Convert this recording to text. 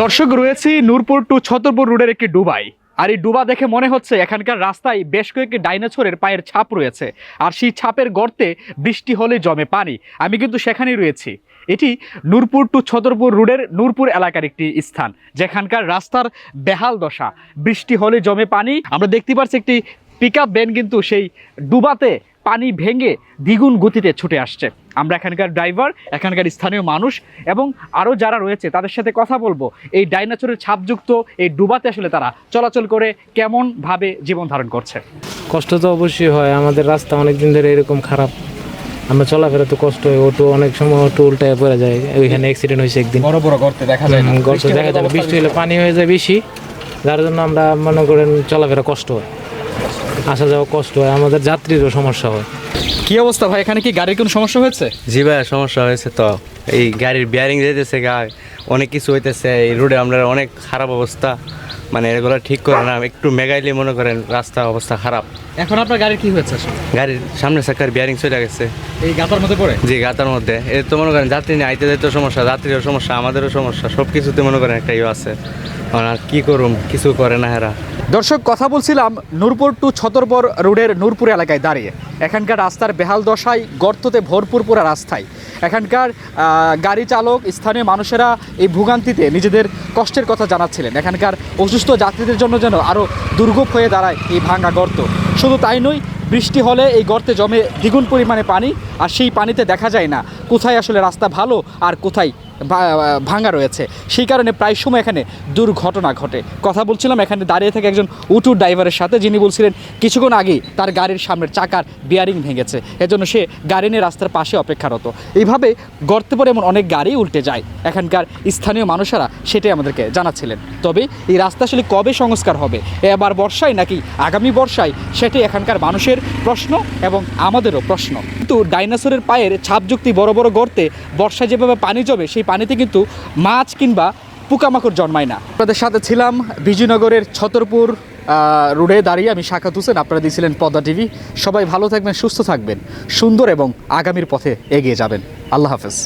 দর্শক, রয়েছি নূরপুর টু ছতরপুর রোডের একটি ডুবাই। আর এই ডুবা দেখে মনে হচ্ছে এখানকার রাস্তায় বেশ কয়েকটি ডাইনোসরের পায়ের ছাপ রয়েছে। আর সেই ছাপের গর্তে বৃষ্টি হলে জমে পানি। আমি কিন্তু সেখানেই রয়েছি। এটি নূরপুর টু ছতরপুর রোডের নূরপুর এলাকার একটি স্থান, যেখানকার রাস্তার বেহাল দশা। বৃষ্টি হলে জমে পানি। আমরা দেখতে পাচ্ছি একটি পিক আপ ভ্যান কিন্তু সেই ডুবাতে পানি ভেঙে দ্বিগুণ গতিতে ছুটে আসছে। আমরা এখানকার ড্রাইভার এখানকার স্থানীয় মানুষ এবং আরও যারা রয়েছে তাদের সাথে কথা বলব। এই ডাইনাচরের ছাপযুক্ত এই ডুবাতে আসলে তারা চলাচল করে কেমনভাবে জীবন ধারণ করছে? কষ্ট তো অবশ্যই হয় আমাদের রাস্তা অনেক দিন ধরে এরকম খারাপ। আমরা চলাফেরা তো কষ্ট হয় অটো অনেক সময় অটো উল্টায় পড়ে যায় ওইখানে অ্যাক্সিডেন্ট হয়েছে একদিন। বড় বড় গর্তে দেখা হুম, গর্ত দেখা যায় না, বৃষ্টি হলে পানি হয়ে যায় বেশি যার জন্য আমরা মনে করেন চলাফেরা কষ্ট হয়। আসা যাওয়া কষ্ট হয় আমাদের যাত্রীরও সমস্যা হয়। কি অবস্থা ভাই এখানে কি গাড়ির কোনো সমস্যা হয়েছে? জি ভাই সমস্যা হয়েছে তো। এই গাড়ির বিয়ারিং যেতেছে গায়ে অনেক কিছু হইতেছে এই রোডে আমরা অনেক খারাপ অবস্থা। মানে এগুলো ঠিক করে না একটু মেগাইলে মনে করেন রাস্তা অবস্থা খারাপ। এখন আপনার গাড়ির কি হয়েছে গাড়ির সামনে চাকার বিয়ারিং চলে গেছে। এই গাতার মধ্যে পড়ে? জি গাতার মধ্যে। এর তো মনে করেন যাত্রী নিয়ে আইতে যাইতে সমস্যা যাত্রীরও সমস্যা আমাদেরও সমস্যা সব কিছুতে মনে করেন একটা ইয়ে আছে। এখন আর কি করুম কিছু করে না হেরা দর্শক, কথা বলছিলাম নূরপুর টু ছতরপুর রোডের নূরপুর এলাকায় দাঁড়িয়ে। এখানকার রাস্তার বেহাল দশায় গর্ততে ভরপুর পুরা রাস্তায়। এখানকার গাড়ি চালক, স্থানীয় মানুষেরা এই ভোগান্তিতে নিজেদের কষ্টের কথা জানাচ্ছিলেন। এখানকার অসুস্থ যাত্রীদের জন্য যেন আরও দুর্ভোগ হয়ে দাঁড়ায় এই ভাঙা গর্ত। শুধু তাই নয়, বৃষ্টি হলে এই গর্তে জমে দ্বিগুণ পরিমাণে পানি, আর সেই পানিতে দেখা যায় না। কোথায় আসলে রাস্তা ভালো আর কোথায় ভাঙা রয়েছে। সেই কারণে প্রায় সময় এখানে দুর্ঘটনা ঘটে। কথা বলছিলাম, এখানে দাঁড়িয়ে থেকে একজন উটুর ড্রাইভারের সাথে, যিনি বলছিলেন, কিছুক্ষণ আগেই তার গাড়ির সামনের চাকার বিয়ারিং ভেঙেছে। এজন্য সে গাড়ি নিয়ে রাস্তার পাশে অপেক্ষারত। এইভাবে গর্তে পরে এমন অনেক গাড়ি উল্টে যায়। এখানকার স্থানীয় মানুষেরা সেটাই আমাদেরকে জানাচ্ছিলেন। তবে এই রাস্তা আসলে কবে সংস্কার হবে? এবার বর্ষায় নাকি আগামী বর্ষায়? সেটাই এখানকার মানুষের প্রশ্ন এবং আমাদেরও প্রশ্ন। কিন্তু ডাইনোসরের পায়ের ছাপযুক্তি বড় বড় গর্তে বর্ষায় যেভাবে পানি জমে, সেই পানিতে কিন্তু মাছ কিংবা পোকামাকড় জন্মায় না। আপনাদের সাথে ছিলাম বিজয়নগরের ছতরপুর রোডে দাঁড়িয়ে আমি শাখাত হোসেন, আপনারা দিয়েছিলেন পদ্মা টিভি। সবাই ভালো থাকবেন, সুস্থ থাকবেন, সুন্দর এবং আগামীর পথে এগিয়ে যাবেন। আল্লাহ হাফেজ।